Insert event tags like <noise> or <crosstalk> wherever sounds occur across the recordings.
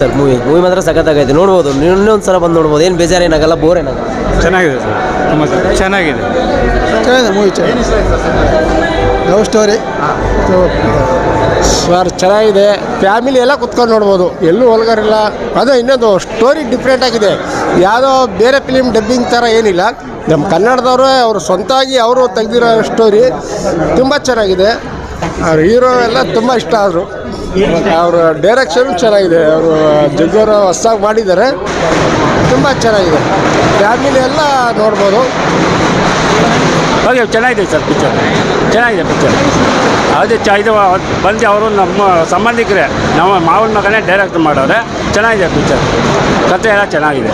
Sir movie movie ಮಾತ್ರ ಸಖತ್ತಾಗೈತೆ. ನೋಡ್ಬೋದು. ನೀವು ಇನ್ನೊಂದು ಸಲ ಬಂದು ನೋಡ್ಬೋದು. ಏನು ಬೇಜಾರೇನಾಗಲ್ಲ ಬೋರ್ ಏನಾಗಲ್ಲ ಚೆನ್ನಾಗಿದೆ ಸರ್. ತುಂಬ ಚೆನ್ನಾಗಿದೆ. ಚೆನ್ನಾಗಿದೆ. ಮೂವಿ ಚೆನ್ನಾಗಿದೆ. ಲವ್ ಸ್ಟೋರಿ ಸರ್ ಚೆನ್ನಾಗಿದೆ. ಫ್ಯಾಮಿಲಿ ಎಲ್ಲ ಕುತ್ಕೊಂಡು ನೋಡ್ಬೋದು. ಎಲ್ಲೂ ಹೊಲ್ಗಾರಿಲ್ಲ ಅದು ಇನ್ನೊಂದು ಸ್ಟೋರಿ ಡಿಫ್ರೆಂಟ್ ಆಗಿದೆ. ಯಾವುದೋ ಬೇರೆ ಫಿಲಿಮ್ ಡಬ್ಬಿಂಗ್ ಥರ ಏನಿಲ್ಲ. ನಮ್ಮ ಕನ್ನಡದವರು ಅವರು ಸ್ವಂತವಾಗಿ ಅವರು ತೆಗೆದಿರೋ ಸ್ಟೋರಿ ತುಂಬ ಚೆನ್ನಾಗಿದೆ. ಅವ್ರ ಹೀರೋ ಎಲ್ಲ ತುಂಬ ಇಷ್ಟ ಆದರು. ಅವ್ರ ಡೈರೆಕ್ಷನ್ ಚೆನ್ನಾಗಿದೆ. ಅವರು ಜಗ್ಗವರು ಹೊಸ್ದಾಗಿ ಮಾಡಿದ್ದಾರೆ. ತುಂಬ ಚೆನ್ನಾಗಿದೆ. ಫ್ಯಾಮಿಲಿ ಎಲ್ಲ ನೋಡ್ಬೋದು. ಓಕೆ ಚೆನ್ನಾಗಿದೆ ಸರ್ ಪಿಕ್ಚರ್ ಚೆನ್ನಾಗಿದೆ ಪಿಕ್ಚರ್ ಅದೇ ಚ ಇದು ಬಂದು ಅವರು ನಮ್ಮ ಸಂಬಂಧಿಕರೇ, ನಮ್ಮ ಮಾವನ ಮಗನೇ ಡೈರೆಕ್ಟ್ ಮಾಡೋರೆ. ಚೆನ್ನಾಗಿದೆ ಪಿಕ್ಚರ್ ಕತೆ ಎಲ್ಲ ಚೆನ್ನಾಗಿದೆ.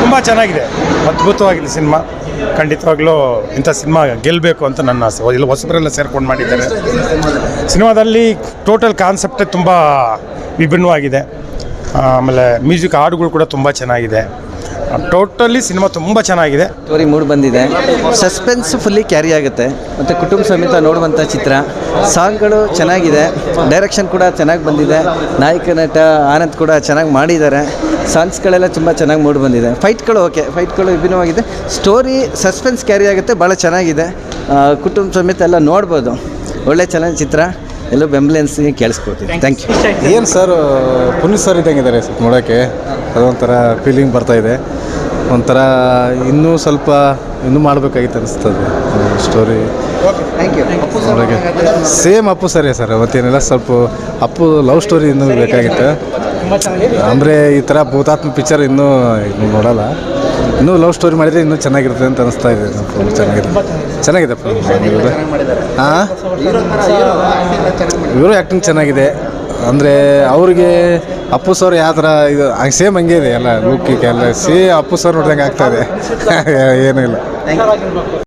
ತುಂಬ ಚೆನ್ನಾಗಿದೆ. ಅದ್ಭುತವಾಗಿದೆ ಸಿನಿಮಾ. ಖಂಡಿತವಾಗ್ಲೂ ಇಂಥ ಸಿನಿಮಾ ಗೆಲ್ಲಬೇಕು ಅಂತ ನನ್ನ ಆಸೆ. ಇಲ್ಲಿ ಹೊಸಬರೆಲ್ಲ ಸೇರ್ಕೊಂಡು ಮಾಡಿದ್ದಾರೆ. ಸಿನಿಮಾದಲ್ಲಿ ಟೋಟಲ್ ಕಾನ್ಸೆಪ್ಟೇ ತುಂಬ ವಿಭಿನ್ನವಾಗಿದೆ. ಆಮೇಲೆ ಮ್ಯೂಸಿಕ್ ಹಾಡುಗಳು ಕೂಡ ತುಂಬ ಚೆನ್ನಾಗಿದೆ. ಟೋಟಲಿ ಸಿನಿಮಾ ತುಂಬ ಚೆನ್ನಾಗಿದೆ. ಸ್ಟೋರಿ ಮೂಡ್ ಬಂದಿದೆ. ಸಸ್ಪೆನ್ಸ್ ಫುಲ್ಲಿ ಕ್ಯಾರಿ ಆಗುತ್ತೆ. ಮತ್ತು ಕುಟುಂಬ ಸಮೇತ ನೋಡುವಂಥ ಚಿತ್ರ. ಸಾಂಗ್ಗಳು ಚೆನ್ನಾಗಿದೆ. ಡೈರೆಕ್ಷನ್ ಕೂಡ ಚೆನ್ನಾಗಿ ಬಂದಿದೆ. ನಾಯಕ, ನಟ, ಆನಂದ್ ಕೂಡ ಚೆನ್ನಾಗಿ ಮಾಡಿದ್ದಾರೆ. ಸಾಂಗ್ಸ್ಗಳೆಲ್ಲ ತುಂಬ ಚೆನ್ನಾಗಿ ಮೂಡ್ ಬಂದಿದೆ. ಫೈಟ್ಗಳು ಓಕೆ. ಫೈಟ್ಗಳು ವಿಭಿನ್ನವಾಗಿದೆ. ಸ್ಟೋರಿ, ಸಸ್ಪೆನ್ಸ್ ಕ್ಯಾರಿ ಆಗುತ್ತೆ. ಭಾಳ ಚೆನ್ನಾಗಿದೆ. ಕುಟುಂಬ ಸಮೇತ ಎಲ್ಲ ನೋಡ್ಬೋದು. ಒಳ್ಳೆ ಚಲನಚಿತ್ರ. ಎಲ್ಲೋ ಬೆಂಬಲೆನ್ಸ್ಗೆ ಕೇಳಿಸ್ಕೊಳ್ತೀನಿ. ಥ್ಯಾಂಕ್ ಯು ಏನು ಸರ್ ಪುನೀತ್ ಸರ್ ಇದ್ದಂಗಿದ್ದಾರೆ ಸ್ವಲ್ಪ ನೋಡೋಕ್ಕೆ ಅದೊಂಥರ ಫೀಲಿಂಗ್ ಬರ್ತಾ ಇದೆ. ಒಂಥರ ಇನ್ನೂ ಸ್ವಲ್ಪ ಇನ್ನೂ ಮಾಡಬೇಕಾಗಿತ್ತು ಅನಿಸ್ತದೆ. ಸ್ಟೋರಿ ಥ್ಯಾಂಕ್ ಯು ನೋಡೋಕ್ಕೆ ಸೇಮ್ ಅಪ್ಪು ಸರಿ ಸರ್ ಮತ್ತೇನಿಲ್ಲ ಸ್ವಲ್ಪ ಅಪ್ಪು ಲವ್ ಸ್ಟೋರಿ ಇನ್ನೂ ಬೇಕಾಗಿತ್ತು. ಅಂದರೆ ಈ ಥರ ಭೂತಾತ್ಮ ಪಿಕ್ಚರ್ ಇನ್ನೂ ಇನ್ನೂ ನೋಡಲ್ಲ. ಇನ್ನೂ ಲವ್ ಸ್ಟೋರಿ ಮಾಡಿದರೆ ಇನ್ನೂ ಚೆನ್ನಾಗಿರುತ್ತೆ ಅಂತ ಅನಿಸ್ತಾ ಇದೆ. ಚೆನ್ನಾಗಿದೆ. ಚೆನ್ನಾಗಿದೆ ಹಾಂ? ಇವರು ಆ್ಯಕ್ಟಿಂಗ್ ಚೆನ್ನಾಗಿದೆ. ಅಂದರೆ ಅವ್ರಿಗೆ ಅಪ್ಪು ಸರ್ ಯಾವ ಥರ ಇದು ಸೇಮ್ ಹಂಗೆ ಇದೆ ಎಲ್ಲ ಲುಕ್ಕಿಗೆ ಎಲ್ಲ ಸೇ ಅಪ್ಪು ಸರ್ ನೋಡ್ದಂಗೆ ಆಗ್ತಾ ಇದೆ. <laughs> ಏನೂ ಇಲ್ಲ.